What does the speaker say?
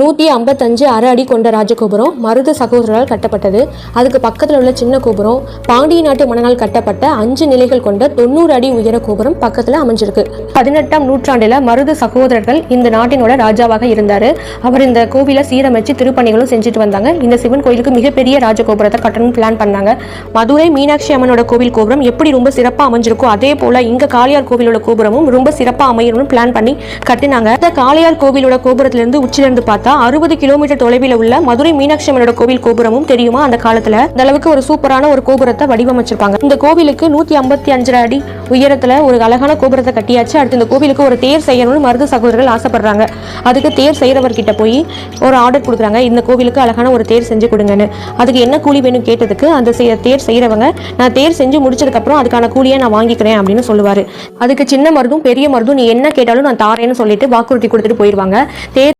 நூற்றி ஐம்பத்தஞ்சு அரை அடி கொண்ட ராஜகோபுரம் மருது சகோதரரால் கட்டப்பட்டது. அதுக்கு பக்கத்தில் உள்ள சின்ன கோபுரம் பாண்டிய நாட்டு மன்னனால் கட்டப்பட்ட அஞ்சு நிலைகள் கொண்ட தொண்ணூறு அடி உயர கோபுரம் பக்கத்தில் அமைஞ்சிருக்கு. பதினெட்டாம் நூற்றாண்டில் மருது சகோதரர்கள் இந்த நாட்டினோட ராஜாவாக இருந்தார். அவர் இந்த கோவிலை சீரமைச்சு திருப்பணிகளும் செஞ்சுட்டு வந்தாங்க. இந்த சிவன் கோயிலுக்கு மிகப்பெரிய ராஜகோபுரத்தை கட்டணும்னு பிளான் பண்ணாங்க. மதுரை மீனாட்சி அம்மனோட கோவில் கோபுரம் எப்படி ரொம்ப சிறப்பாக அமைஞ்சிருக்கோ அதே போல் இங்கே காளியார் கோவிலோட கோபுரமும் ரொம்ப சிறப்பாக அமையணும்னு பிளான் பண்ணி கட்டினாங்க. இந்த காளையார் கோவிலோட கோபுரத்திலிருந்து உச்சிலிருந்து பார்த்து அறுபது கிலோமீட்டர் தொலைவில் உள்ள மதுரை மீனாட்சி அம்மனோட கோவில் கோபுரமும் தெரியுமா? அந்த காலத்துல இந்த அளவுக்கு ஒரு சூப்பரான ஒரு கோபுரத்தை வடிவமைச்சிருப்பாங்க. இந்த கோவிலுக்கு நூத்தி ஐம்பத்தி அஞ்சு அடி உயரத்துல ஒரு அழகான கோபுரத்தை கட்டியாச்சு. அடுத்து இந்த கோவிலுக்கு ஒரு தேர் செய்யணும்னு மருது சகோதரர்கள் ஆசைப்படுறாங்க. அதுக்கு தேர் செய்யறவர்கிட்ட போய் ஒரு ஆர்டர் கொடுக்குறாங்க. இந்த கோவிலுக்கு அழகான ஒரு தேர் செஞ்சு கொடுங்கன்னு. அதுக்கு என்ன கூலி வேணும் கேட்டதுக்கு அந்த தேர் செய்யறவங்க நான் தேர் செஞ்சு முடிச்சதுக்கு அப்புறம் அதுக்கான கூலியை நான் வாங்கிக்கிறேன் அப்படின்னு சொல்லுவாரு. அதுக்கு சின்ன மருதும் பெரிய மருதும் நீ என்ன கேட்டாலும் நான் தாரேன்னு சொல்லிட்டு வாக்குறுதி கொடுத்துட்டு போயிடுவாங்க தேர்